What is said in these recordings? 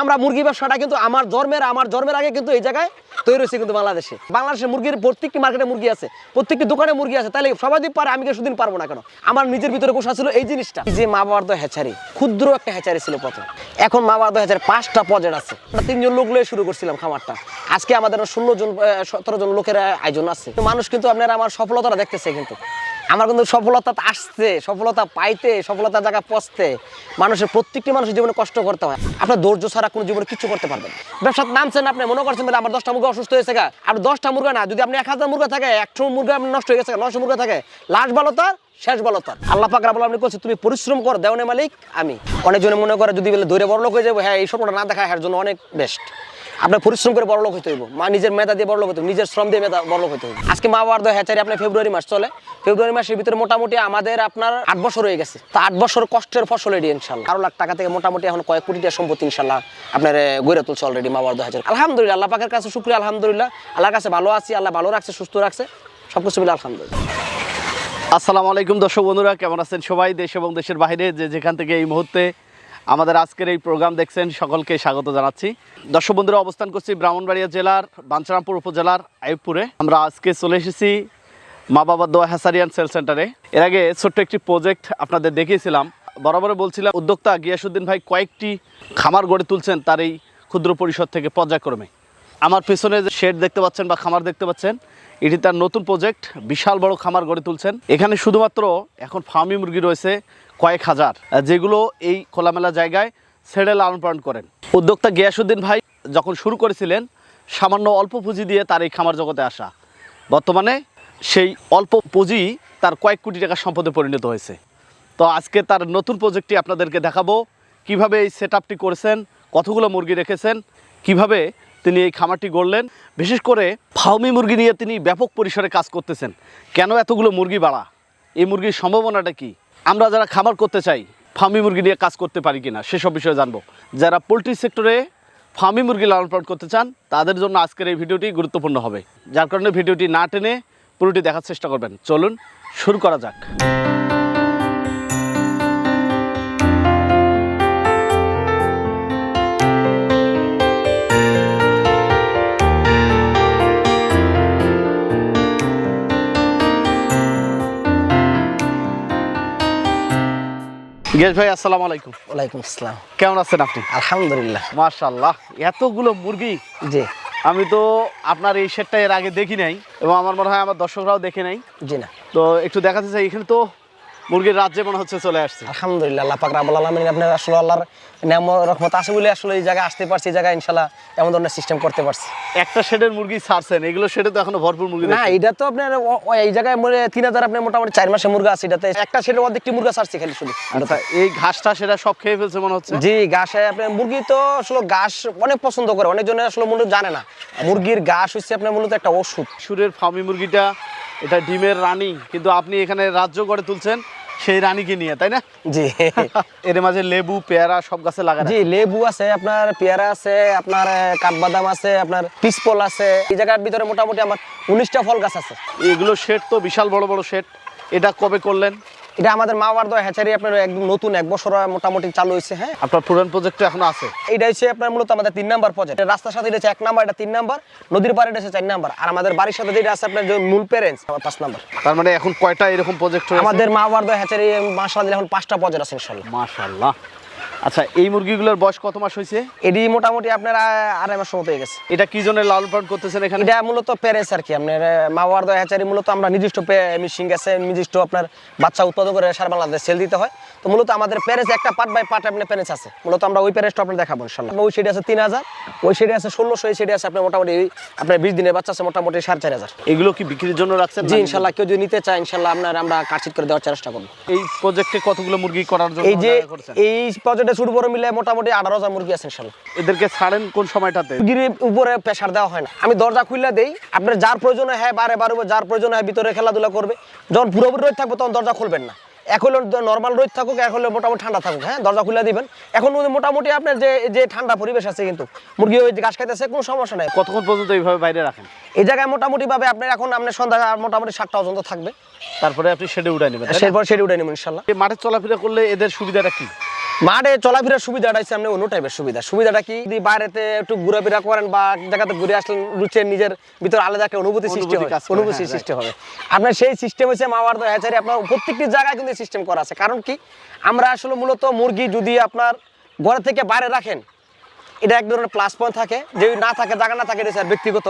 আমরা মুরগি ব্যবসাটা কিন্তু আমার জন্মের আমার জন্মের আগে কিন্তু এই জায়গায় তৈরি হয়েছে কিন্তু বাংলাদেশে। বাংলাদেশে মুরগির প্রত্যেকটি মার্কেটে মুরগি আছে, প্রত্যেকটি দোকানে মুরগি আছে, তাহলে সবাই যদি পারে, আমি সুদিন পারব না কেন? আমার নিজের ভিতরে কোষা ছিল এই জিনিসটা। যে মা বাবার তো হ্যাচারি, ক্ষুদ্র একটা হ্যাচারি ছিল প্রথম। এখন মা বাবার তো হ্যাচারি পাঁচটা পজেট আছে। তিনজন লোক লয়ে শুরু করছিলাম খামারটা। আজকে আমাদের ষোলো জন সতেরো জন লোকের আয়োজন আছে। মানুষ কিন্তু আপনারা আমার সফলতাটা দেখতেছে কিন্তু। আমার কিন্তু সফলতা আসছে, সফলতা পাইতে, সফলতার জায়গা পচতে মানুষের প্রত্যেকটি মানুষের জীবনে কষ্ট করতে হয়। আপনার ধৈর্য ছাড়া কোনো জীবনে কিছু করতে পারবেন না। ব্যবসার নামছেন আপনি, মনে করছেন বলে আমার দশটা মুরগা অসুস্থ হয়েছে গা। আর দশটা মুরগা না, যদি আপনি এক হাজার মুরগা থাকে, একশো মুরগা আপনার নষ্ট হয়ে গেছে নশো মুরগা থাকে লাস্ট ভালো তার শেষ ভালো তার আল্লাহ পাক রাবুল আপনি করছে তুমি পরিশ্রম কর, দেওয়ানে মালিক আমি। অনেকজনে মনে করে, যদি বলে ধরে বড় লোক হয়ে যাব হ্যাঁ এই স্বপ্নটা না দেখা এর জন্য অনেক বেস্ট আপনার পরিশ্রম করে বড় লোক হইতে হইব। মা নিজের মেধা দিয়ে বড় লোক হইতে নিজের শ্রম দিয়ে মেধা বড় লোক হইতে হইব। আজকে মা বাবার হ্যাচারি আপনার ফেব্রুয়ারি মাস চলে। ফেব্রুয়ারি মাসের ভিতরে মোটামুটি আমাদের আপনার আট বছর হয়ে গেছে। তো আট বছর কষ্টের ফসল এটি ইনশাল্লাহ। বারো লাখ টাকা থেকে মোটামুটি এখন কয়েক কোটি টাকা সম্পত্তি ইনশাল্লাহ আপনার গড়ে তুলছে অলরেডি মা বাবার হ্যাচারি। আলহামদুলিল্লাহ, আল্লাহ পাকের কাছে শুক্রিয়া, আলহামদুলিল্লাহ। আল্লাহর কাছে ভালো আছি, আল্লাহ ভালো রাখছে, সুস্থ রাখছে। সব কিছু মিলে আলহামদুলিল্লাহ। আসসালামু আলাইকুম দর্শক বন্ধুরা, কেমন আছেন সবাই? দেশ এবং দেশের বাইরে যে যেখান থেকে এই মুহূর্তে আমাদের আজকের এই প্রোগ্রাম দেখছেন সকলকে স্বাগত জানাচ্ছি। দর্শক বন্ধুরা, অবস্থান করছি ব্রাহ্মণবাড়িয়া জেলার, বাঞ্ছারামপুর উপজেলার আইবপুরে আমরা আজকে চলে এসেছি মা বাবা দোয়া হাসারিয়ান সেল সেন্টারে। এর আগে ছোট্ট একটি প্রজেক্ট আপনাদের দেখিয়েছিলাম। বরাবর বলছিলাম, উদ্যোক্তা গিয়াসুদ্দিন ভাই কয়েকটি খামার গড়ে তুলছেন তার এই ক্ষুদ্র পরিষদ থেকে পর্যায়ক্রমে। আমার পেছনে যে শেড দেখতে পাচ্ছেন বা খামার দেখতে পাচ্ছেন, এটি তার নতুন প্রজেক্ট বিশাল বড় খামার গড়ে তুলছেন। এখানে শুধুমাত্র এখন ফার্মি মুরগি রয়েছে কয়েক হাজার। যেগুলো এই খোলামেলা জায়গায় ছেড়ে লালন পালন করেন। উদ্যোক্তা গিয়াসুদ্দিন ভাই যখন শুরু করেছিলেন, সামান্য অল্প পুঁজি দিয়ে তার এই খামার জগতে আসা। বর্তমানে সেই অল্প পুঁজি তার কয়েক কোটি টাকা সম্পদে পরিণত হয়েছে। তো আজকে তার নতুন প্রজেক্টটি আপনাদেরকে দেখাবো। কীভাবে এই সেট আপটি করেছেন, কতগুলো মুরগি রেখেছেন, কীভাবে তিনি এই খামারটি গড়লেন, বিশেষ করে ফাউমি মুরগি নিয়ে তিনি ব্যাপক পরিসরে কাজ করতেছেন। কেন এতগুলো মুরগি বাড়া? এই মুরগির সম্ভাবনাটা কি? আমরা যারা খামার করতে চাই, ফার্মি মুরগি নিয়ে কাজ করতে পারি কিনা, সেসব বিষয়ে জানব। যারা পোলট্রি সেক্টরে ফার্মি মুরগি লালন পালন করতে চান, তাদের জন্য আজকের এই ভিডিওটি গুরুত্বপূর্ণ হবে। যার কারণে ভিডিওটি না টেনে পুরোটি দেখার চেষ্টা করবেন। চলুন, শুরু করা যাক। গেশ ভাই আসসালামু আলাইকুম। ওয়ালাইকুম আসসালাম। কেমন আছেন আপনি? আলহামদুলিল্লাহ। মাশাল্লাহ এতগুলো মুরগি? জি। আমি তো আপনার এই সেটটা এর আগে দেখি নাই এবং আমার মনে হয় আমার দর্শকরাও দেখে নাই। জি না। তো একটু দেখাতে চাই এখানে তো মুরগির রাজ্যে মনে হচ্ছে চলে আসছে। আলহামদুলিল্লাহ আল্লাহ পাক আলামিন আপনার আসলে আল্লাহর নিয়াম রহমত আছে বলে আসলে এই জায়গায় আসতে পারছি এই জায়গায় ইনশাআল্লাহ এমন ধরনের সিস্টেম করতে পারছি। একটা শেডের মুরগি ছাড়ছেন এগুলো শেডে তো এখনও ভরপুর মুরগি না এটা তো আপনার এই জায়গায় মনে তিন হাজার আপনার মোটামুটি চার মাসে মুরগা আছে এটাতে। একটা সেটা অর্ধেকটি মুরগা ছাড়ছি খালি শুধু। আচ্ছা এই ঘাসটা সেটা সব খেয়ে ফেলছে মনে হচ্ছে? জি ঘাসে আপনার মুরগি তো আসলে ঘাস অনেক পছন্দ করে অনেকজনে আসলে মূলত জানে না। মুরগির ঘাস হচ্ছে আপনার মূলত একটা ওষুধ। সুরের ফার্মি মুরগিটা এটা ডিমের রানী কিন্তু আপনি এখানে রাজ্য গড়ে তুলছেন। সেই রানীকে নিয়ে তাই না? জি। এর মাঝে লেবু পেয়ারা সব গাছে লাগানো জি লেবু আছে আপনার পেয়ারা আছে আপনার কাঠবাদাম আছে আপনার পিসপল আছে। এই জায়গার ভিতরে মোটামুটি আমার উনিশটা ফল গাছ আছে। এগুলো শেড তো বিশাল বড় বড় শেড। এটা কবে করলেন? এটা আমাদের মা বাবার দয়া হ্যাচারি আপনার একদম নতুন এক বছর মোটামুটি চালু হয়েছে হ্যাঁ? আপনার পুরান প্রজেক্ট এখন আছে? এটা হচ্ছে আপনার মূলত আমাদের তিন নাম্বার প্রজেক্ট রাস্তার সাথে এটা হচ্ছে এক নাম্বার এটা তিন নাম্বার নদীর পাড়ে এটা হচ্ছে চার নাম্বার। আর আমাদের বাড়ির সাথে যেটা আছে আপনার মূল প্যারেন্টস আমার পাঁচ নাম্বার। তার মানে এখন কয়টা এরকম প্রজেক্ট আমাদের মা বাবার দয়া হ্যাচারি মাসাল এখন পাঁচটা প্রজেক্ট আছে ইনশাল্লাহ মাশাআল্লাহ। আচ্ছা এই মুরগিগুলোর বয়স কত মাস হয়েছে? এটি মোটামুটি আপনার আড়াই মাস মতো হয়ে গেছে। এটা কি জন্য লালন পালন করতেছেন এখানে? এটা মূলত প্যারেন্টস আর কি আপনার আহ, মা দয়া হ্যাচারি মূলত আমরা নির্দিষ্ট মিশিং আছে নির্দিষ্ট আপনার বাচ্চা উৎপাদন করে সারা বাংলাদেশ সেল দিতে হয়। তো মূলত আমাদের প্যারেন্টস একটা পার্ট বাই পার্ট আপনার প্যারেন্টস আছে। মূলত আমরা ওই প্যারেন্টসটা আপনার দেখাবো ইনশাল্লাহ ওই সেটি আছে তিন হাজার ওই সেটি আছে ষোলোশো এই সেটি আছে আপনার মোটামুটি আপনার বিশ দিনের বাচ্চা আছে মোটামুটি সাড়ে চার হাজার। এগুলো কি বিক্রির জন্য রাখছেন জি ইনশাল্লাহ কেউ যদি নিতে চায় ইনশাল্লাহ আপনার আমরা কাটচিট করে দেওয়ার চেষ্টা করব। এই প্রজেক্টে কতগুলো মুরগি করার জন্য এই যে এই প্রজেক্টে করে মিলে মোটামুটি আঠারো হাজার মুরগি আছে ইনশাল্লাহ। এদেরকে ছাড়েন কোন সময়টাতে? মুরগির উপরে প্রেশার দেওয়া হয় না। আমি দরজা খুলে দেই আপনার যার প্রয়োজন হয় বারে বারে যার প্রয়োজন হয় ভিতরে খেলাধুলা করবে। যখন পুরোপুরি রোদ থাকবে তখন দরজা খুলবেন না। হলো নর্মাল রোদ থাকুক হলো মোটামুটি ঠান্ডা থাকুক হ্যাঁ? দরজা খুলে দিবেন। এখন মোটামুটি আপনার যে যে ঠান্ডা পরিবেশ আছে কিন্তু মুরগি ওই ঘাস খাইতেছে কোনো সমস্যা নাই। কতক্ষণ পর্যন্ত এইভাবে বাইরে রাখেন? এই জায়গায় মোটামুটি ভাবে আপনার এখন আপনার সন্ধ্যা মোটামুটি সাতটা পর্যন্ত থাকবে। তারপরে আপনি শেডে উঠাই নেবেন নেবেন ইনশাল্লাহ। মাঠে চলাফেরা করলে এদের সুবিধাটা কি? মাঠে চলাফেরার সুবিধাটা হচ্ছে আপনি অন্য টাইপের সুবিধা। সুবিধাটা কি? যদি বাইরেতে একটু ঘোরাফেরা করেন বা জায়গাতে ঘুরে আসলেন রুচের নিজের ভিতর আলাদা একটা অনুভূতি সৃষ্টি হবে অনুভূতি হ্যাঁ, সৃষ্টি হবে। আপনার সেই সিস্টেম হচ্ছে মাওয়ার হ্যাচারি আপনার প্রত্যেকটি জায়গায় কিন্তু সিস্টেম করা আছে। কারণ কি? আমরা আসলে মূলত মুরগি যদি আপনার ঘরে থেকে বাইরে রাখেন এটা এক ধরনের প্লাস পয়েন্ট থাকে। যদি না থাকে জায়গা না থাকে এটা ব্যক্তিগত।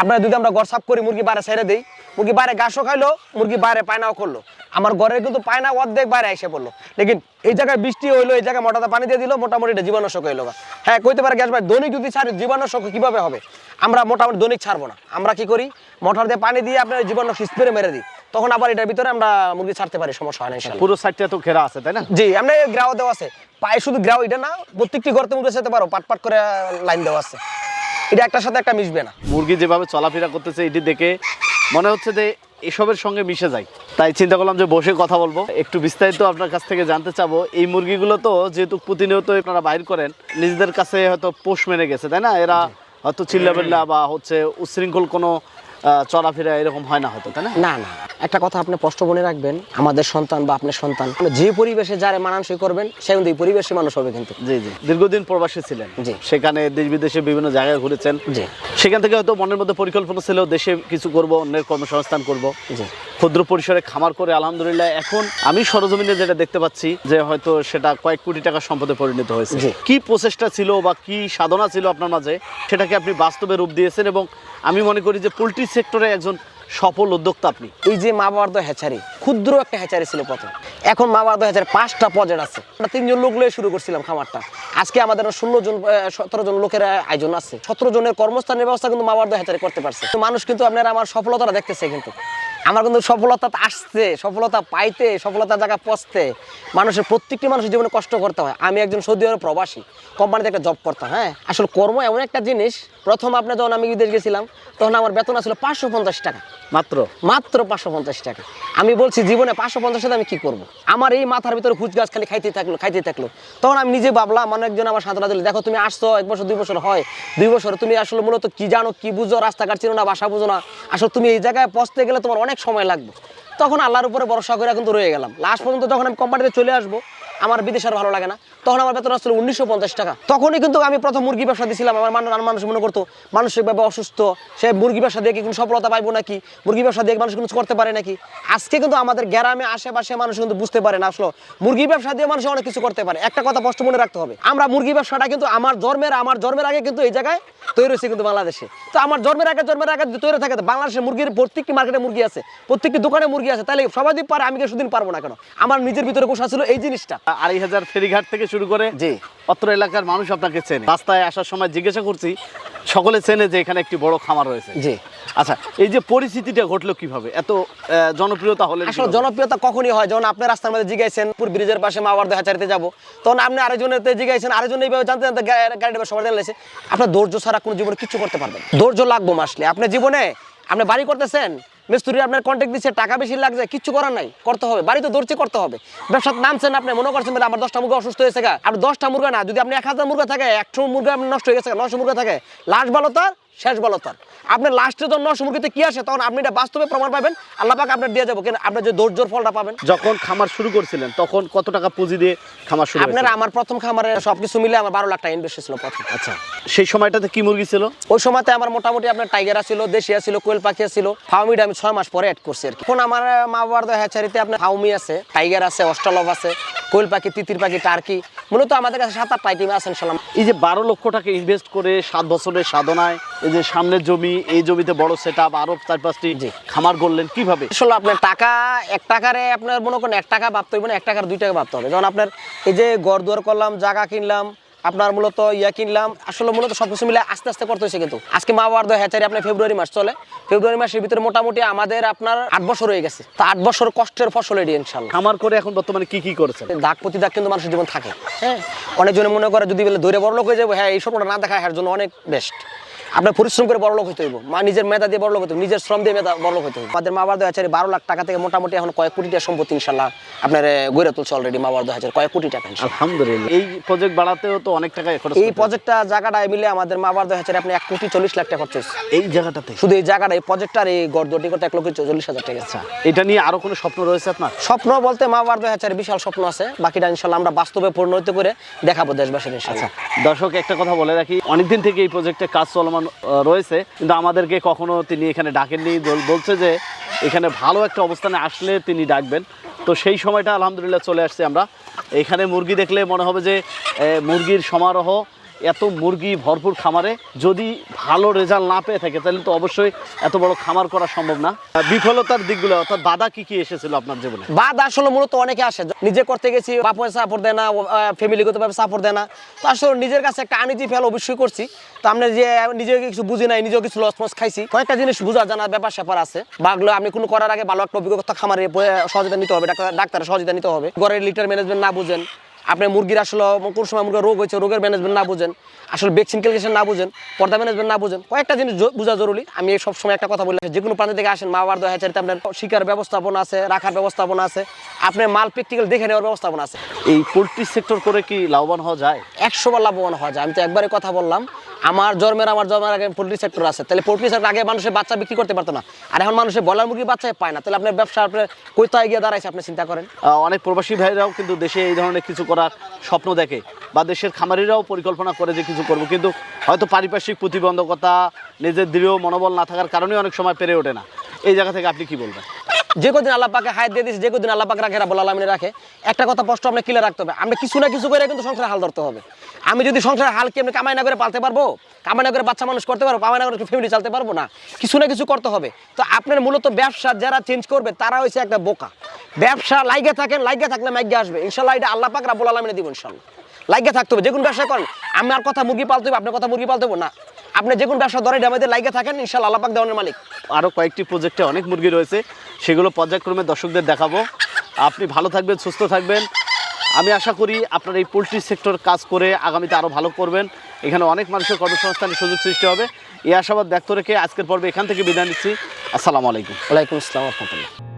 আপনার যদি আমরা ঘর সাফ করি মুরগি বাইরে ছেড়ে দিই মুরগি বাইরে ঘাসও খাইলো মুরগি বাইরে পায়নাও করল। আমার ঘরের কিন্তু পায়না অর্ধেক বাইরে এসে পড়ল। লেকিন এই জায়গায় বৃষ্টি হইল এই জায়গায় মোটাতে পানি দিয়ে দিল মোটামুটি এটা জীবাণুশক হইল। হ্যাঁ কইতে পারে গ্যাস ভাই দৈনিক যদি ছাড়ি জীবাণুশক কীভাবে হবে? আমরা মোটামুটি দৈনিক ছাড়বো না। আমরা কি করি? মোটর দিয়ে পানি দিয়ে আপনার জীবাণু স্প্রে মেরে দিই। তখন আবার এটার ভিতরে আমরা মুরগি ছাড়তে পারি সমস্যা হয় না। পুরো সাইডটা তো ঘেরা আছে তাই না? জি আমরা গ্রাও দেওয়া আছে। পায়ে শুধু গ্রাও এটা না প্রত্যেকটি গর্তে মুখে যেতে পারো পাট পাট করে লাইন দেওয়া আছে। এটা একটার সাথে একটা মিশবে না। মুরগি যেভাবে চলাফেরা করতেছে এটি দেখে মনে হচ্ছে যে এসবের সঙ্গে মিশে যায়। তাই চিন্তা করলাম যে বসে কথা বলব। একটু বিস্তারিত আপনার কাছ থেকে জানতে চাবো। এই মুরগিগুলো তো যেহেতু প্রতিনিয়ত আপনারা বাইর করেন নিজেদের কাছে হয়তো পোষ মেনে গেছে তাই না? এরা হয়তো চিল্লাবিল্লা বা হচ্ছে উশৃঙ্খল কোনো চলাফেরা এরকম হয় না হয়তো তাই না? না না একটা কথা আপনি স্পষ্ট মনে রাখবেন আমাদের সন্তান বা আপনার সন্তান যে পরিবেশে যারে মানানসই করবেন সে অনুযায়ী পরিবেশে মানুষ হবে কিন্তু। জি জি। দীর্ঘদিন প্রবাসী ছিলেন। জি। সেখানে দেশ বিদেশে বিভিন্ন জায়গায় ঘুরেছেন। জি। সেখান থেকে হয়তো মনের মধ্যে পরিকল্পনা ছিল দেশে কিছু করব অন্যের কর্মসংস্থান করব। জি। ক্ষুদ্র পরিসরে খামার করে আলহামদুলিল্লাহ এখন আমি সরজমিনে যেটা দেখতে পাচ্ছি যে হয়তো সেটা কয়েক কোটি টাকা সম্পদে পরিণত হয়েছে। কি প্রচেষ্টা ছিল বা কি সাধনা ছিল আপনার মাঝে? সেটাকে আপনি বাস্তবে রূপ দিয়েছেন এবং আমি মনে করি যে পোলট্রি সেক্টরে একজন সফল উদ্যোক্তা আপনি। এই যে মা বাবার হ্যাচারি ক্ষুদ্র একটা হ্যাচারি ছিল প্রথম। এখন মা বাবার হ্যাচারি পাঁচটা পজেট আছে। আমরা তিনজন লোক লয়ে শুরু করছিলাম খামারটা। আজকে আমাদের ষোলো জন সতেরো জন লোকের আয়োজন আছে। সতেরো জনের কর্মস্থানের ব্যবস্থা কিন্তু মা বাবার হ্যাচারি করতে পারছে। তো মানুষ কিন্তু আপনার আমার সফলতাটা দেখতেছে কিন্তু। আমার কিন্তু সফলতা আসছে সফলতা পাইতে সফলতার জায়গা পচতে মানুষের প্রত্যেকটি মানুষের জীবনে কষ্ট করতে হয়। আমি একজন সৌদি আরব প্রবাসী কোম্পানিতে একটা জব করতাম হ্যাঁ? আসলে কর্ম এমন একটা জিনিস প্রথম আপনি যখন আমি বিদেশ গেছিলাম তখন আমার বেতন ছিল পাঁচশো পঞ্চাশ টাকা। মাত্র? মাত্র পাঁচশো পঞ্চাশ টাকা। আমি বলছি জীবনে পাঁচশো পঞ্চাশ টাকা আমি কি করব? আমার এই মাথার ভিতরে খুচ গাছ খালি খাইতে থাকল খাইতে থাকল। তখন আমি নিজে ভাবলাম মানে একজন আমার সাঁতরা দিল দেখো তুমি আসছো এক বছর দুই বছর হয় দুই বছর তুমি আসলে মূলত কি জানো কি বুঝো রাস্তাঘাট চিনো না বাসা বুঝো না। আসলে তুমি এই জায়গায় পৌঁছতে গেলে তোমার অনেক সময় লাগবে। তখন আল্লাহর উপরে ভরসা করে কিন্তু রয়ে গেলাম। লাস্ট পর্যন্ত যখন আমি কোম্পানিতে চলে আসব আমার বিদেশ আর ভালো লাগে না। তখন আমার বেতন আসছিল উনিশশো পঞ্চাশ টাকা। তখনই কিন্তু আমি প্রথম মুরগি ব্যবসা দিয়েছিলাম আমার মানুষ মানুষ মনে করতো, মানসিকভাবে অসুস্থ, সে মুরগি ব্যবসা দিয়ে কি কোনো সফলতা পাইবো নাকি? মুরগি ব্যবসা দিয়ে মানুষ কিছু করতে পারে নাকি? আজকে কিন্তু আমাদের গ্রামে, আশেপাশে মানুষ কিন্তু বুঝতে পারে না আসলে। মুরগি ব্যবসা দিয়ে মানুষ অনেক কিছু করতে পারে। একটা কথা স্পষ্ট মনে রাখতে হবে। আমরা মুরগি ব্যবসাটা কিন্তু আমার জন্মের আমার জন্মের আগে কিন্তু এই জায়গায় তৈরি হয়েছে কিন্তু বাংলাদেশে। তো আমার জন্মের আগে জন্মের আগে তৈরি থাকে, তো বাংলাদেশের মুরগির প্রত্যেকটি মার্কেটে মুরগি আছে। প্রত্যেকটি দোকানে মুরগি আছে। তাহলে সবাই পারে, আমি কি পারব না কেন? আমার নিজের ভিতরে কোষা ছিল এই জিনিসটা। আড়াই হাজার ফেরিঘাট থেকে শুরু করে জি। অত্র এলাকার মানুষ আপনাকে চেনে। রাস্তায় আসার সময় জিজ্ঞাসা করছি সকলে চেনে যে এখানে একটি বড় খামার রয়েছে। জি। আচ্ছা এই যে পরিস্থিতিটা ঘটলো কীভাবে? এত জনপ্রিয়তা হলে আসলে জনপ্রিয়তা কখনই হয় যখন আপনি রাস্তার মধ্যে জিগাইছেন পুর ব্রিজের পাশে মাওয়ার দেখাচারিতে যাব তখন আপনি আরেকজনের জিগাইছেন আরেকজন এইভাবে জানতে জানতে গাড়িটা সবার জানলেছে আপনার ধৈর্য ছাড়া কোনো জীবনে কিছু করতে পারবেন। ধৈর্য লাগবো মাসলে। আপনার জীবনে আপনি বাড়ি করতেছেন মিস্ত্রি আপনার কন্ট্যাক্ট দিচ্ছে টাকা বেশি লাগছে কিছু করার নাই, করতে হবে, বাড়িতে দৌড়ছে করতে হবে। ব্যবসা নামছেন আপনি, মনে করছেন বলে আমার দশটা মুরগা অসুস্থ হয়েছে আর দশটা মুরগা না, যদি আপনি এক হাজার মুরগা থাকে, একশো মুরগা নষ্ট হয়ে গেছে নশো মুরগা থাকে। লাস্ট ভালো তার শেষ ভালো তার। আপনার লাস্টে যখন নশো মুরগিতে কি আসে তখন আপনি এটা বাস্তবে প্রমাণ পাবেন আল্লাহ পাক আপনার দিয়ে যাব। কেন? আপনার যে ধৈর্যর ফলটা পাবেন। যখন খামার শুরু করছিলেন তখন কত টাকা পুঁজি দিয়ে খামার শুরু আপনার আমার প্রথম খামারে সবকিছু মিলে আমার বারো লাখ টাকা ইনভেস্ট ছিল প্রথম। আচ্ছা সেই সময়টাতে কি মুরগি ছিল? ওই সময়তে আমার মোটামুটি আপনার টাইগার ছিল দেশিয়া ছিল কোয়েল পাখি ছিল ফাউমিটা আমি ছয় মাস পরে অ্যাড করছি আর কি। এখন আমার মা বাবার হ্যাচারিতে আপনার ফাউমি আছে টাইগার আছে অস্ট্রালভ আছে কোয়েল পাখি তিতির পাখি টার্কি মূলত আমাদের কাছে সাত আট আইটেম আছে ইনশাল্লাহ এই যে বারো লক্ষ টাকা ইনভেস্ট করে সাত বছরের সাধনায় এই যে সামনের জমি এই জমিতে বড় সেট আপ আরও চার পাঁচটি খামার করলেন কীভাবে? আসলে আপনার টাকা এক টাকারে আপনার মনে করেন এক টাকা ভাবতে হবে না এক টাকার দুই টাকা ভাবতে হবে। যেমন আপনার এই যে ঘর দুয়ার করলাম জায়গা কিনলাম আপনার মূলত ইয়া কিনলাম আসলে মূলত সব কিছু মিলে আস্তে আস্তে করতে হয়েছে কিন্তু। আজকে মা বাবার হ্যাচারি আপনার ফেব্রুয়ারি মাস চলে। ফেব্রুয়ারি মাসের ভিতরে মোটামুটি আমাদের আপনার আট বছর হয়ে গেছে। তা আট বছর কষ্টের ফসল এটি ইনশাল্লাহ খামার করে এখন বর্তমানে কি কি করেছেন? দাগ প্রতি দাগ কিন্তু মানুষের জীবন থাকে। হ্যাঁ? অনেকজনে মনে করে যদি বলে ধরে বড় লোক হয়ে যাব হ্যাঁ এই স্বপ্নটা না দেখা এর জন্য অনেক বেস্ট আপনার পরিশ্রম করে বড় লোক হইতে হইব। মা নিজের মেধা দিয়ে বড় লোক হইতে নিজের শ্রম দিয়ে মেধা বড় লোক হইতে হইব। আমাদের মা বারদা হাজারে বারো লাখ টাকা থেকে মোটামুটি এখন কয়েক কোটি টাকা সম্পত্তি ইনশাল্লাহ আপনার গড়ে তুলছে অলরেডি মা বারদা হাজার কয়েক কোটি টাকা আলহামদুলিল্লাহ। এই প্রজেক্ট বাড়াতেও তো অনেক টাকা খরচ এই প্রজেক্টটা জায়গাটা মিলে আমাদের মা বারদা হাজারে আপনি এক কোটি চল্লিশ লাখ টাকা খরচ হয়েছে। এই জায়গাটাতে? শুধু এই জায়গাটা এই প্রজেক্টটার এই গড়দটি করতে এক লক্ষ চল্লিশ হাজার টাকা। আচ্ছা এটা নিয়ে আরও কোনো স্বপ্ন রয়েছে আপনার? স্বপ্ন বলতে মা বারদা হাজারে বিশাল স্বপ্ন আছে। বাকিটা ইনশাল্লাহ আমরা বাস্তবে পরিণত করে দেখাবো দেশবাসীর ইনশাল্লাহ দর্শক একটা কথা বলে রাখি অনেকদিন থেকে এই প্রজেক্টে কাজ চলমান রয়েছে, কিন্তু আমাদেরকে কখনো তিনি এখানে ডাকেননি। বল- বলছে যে এখানে ভালো একটা অবস্থানে আসলে তিনি ডাকবেন। তো সেই সময়টা আলহামদুলিল্লাহ চলে আসছে আমরা। এখানে মুরগি দেখলে মনে হবে যে মুরগির সমারোহ এত মুরগি ভরপুর খামারে যদি ভালো রেজাল্ট না পেয়ে থাকে, তাহলে তো অবশ্যই এত বড় খামার করা সম্ভব না। বিফলতার দিকগুলো, অর্থাৎ বাধা কি কি এসেছিল আপনার জীবনে? বাদ আসলে মূলত অনেকে আসে নিজে করতে গেছি, বাপে সাপোর্ট দেয় না ফ্যামিলিগত ভাবে সাপোর্ট দেয় না। তো আসলে নিজের কাছে একটা আনিজি ফেল অবশ্যই করছি। তো আমরা যে নিজে কিছু বুঝি নাই, নিজেও কিছু লস মস খাইছি। কয়েকটা জিনিস বুঝা জানার ব্যাপার স্যাপার আছে। বাগলো আপনি কোনো করার আগে ভালো একটা অভিজ্ঞতা খামারে সহযোগিতা নিতে হবে, ডাক্তার ডাক্তারের সহযোগিতা নিতে হবে। ঘরের লিটার ম্যানেজমেন্ট না বুঝেন আপনি মুরগির আসলে কোন সময় মুরগির রোগ হয়েছে রোগের ম্যানেজমেন্ট না বোঝেন আসলে ভ্যাকসিন ক্যালকুলেশন না বোঝেন পর্দা ম্যানেজমেন্ট না বোঝেন কয়েকটা জিনিস বোঝা জরুরি। আমি সব সময় একটা কথা বলি যে কোনো প্রান্ত থেকে আসেন মা বাবার দয়া চারিতে আপনার শিকার ব্যবস্থাপনা আছে রাখার ব্যবস্থাপনা আছে আপনার মাল প্র্যাকটিক্যাল দেখে নেওয়ার ব্যবস্থাপনা আছে। এই পোলট্রি সেক্টর করে কি লাভবান হওয়া যায়? একশো বার লাভবান হওয়া যায়। আমি তো একবারে কথা বললাম আমার জন্মের আমার জন্মের আগে পোল্ট্রি সেক্টর আছে। তাহলে পোল্ট্রি সেক্টর আগে মানুষের বাচ্চা বিক্রি করতে পারতো না। আর এখন মানুষের বলার মুরগির বাচ্চাই পায় না। তাহলে আপনার ব্যবসা, আপনার কোথায় গিয়ে দাঁড়াইছে আপনি চিন্তা করেন? অনেক প্রবাসী ভাইরাও কিন্তু দেশে এই ধরনের কিছু করার স্বপ্ন দেখে বা দেশের খামারিরাও পরিকল্পনা করে যে কিছু করব। কিন্তু হয়তো পারিপার্শ্বিক প্রতিবন্ধকতা, নিজের দৃঢ় মনোবল না থাকার কারণে অনেক সময় পেরে ওঠে না। এই জায়গা থেকে আপনি কি বলবেন? যে কদিন আল্লাহ পাকে হায়াত দিয়ে দিয়েছে, যে কদিন আল্লাহ পাক রাখে রাবুল আলমিনে রাখে। একটা কথা স্পষ্ট আপনি ক্লিয়ার রাখতে হবে। আমরা কিছু না কিছু করে কিন্তু সংসারে হাল ধরতে হবে। আমি যদি সংসারের হাল কি আমি কামাই না করে পালতে পারব? কামাই না করে বাচ্চা মানুষ করতে পারব? কামাই না করে ফ্যামিলি চালাতে পারব? না। কিছু না কিছু করতে হবে। তো আপনার মূলত ব্যবসা যারা চেঞ্জ করবে, তারা হয়েছে একটা বোকা। ব্যবসা লাইগে থাকেন, লাইগে থাকলে মাইগে আসবে। ইনশাল্লাহ এটা আল্লাহ পাক রাবুল আলমিনে দিব ইনশাল্লাহ। লাইগে থাকতে হবে। যে কোনো ব্যবসা করেন। আমার কথা মুরগি পালতে হবে আপনার কথা মুরগি পালতে হবে না। আপনি যে কোনো ব্যবসা ধরে আমাদের লাইগে থাকেন ইনশাল্লাহ আল্লাহ পাক দেওয়ানের মালিক। আরও কয়েকটি প্রজেক্টে অনেক মুরগি রয়েছে সেগুলো পর্যায়ক্রমে দর্শকদের দেখাবো। আপনি ভালো থাকবেন সুস্থ থাকবেন। আমি আশা করি আপনার এই পোলট্রি সেক্টর কাজ করে আগামীতে আরও ভালো করবেন। এখানে অনেক মানুষের কর্মসংস্থানের সুযোগ সৃষ্টি হবে। এই আশাবাদ ব্যক্ত রেখে আজকের পর্বে এখান থেকে বিদায় নিচ্ছি। আসসালামু আলাইকুম। ওয়ালাইকুম আসসালাম রহমতুল্লাহ।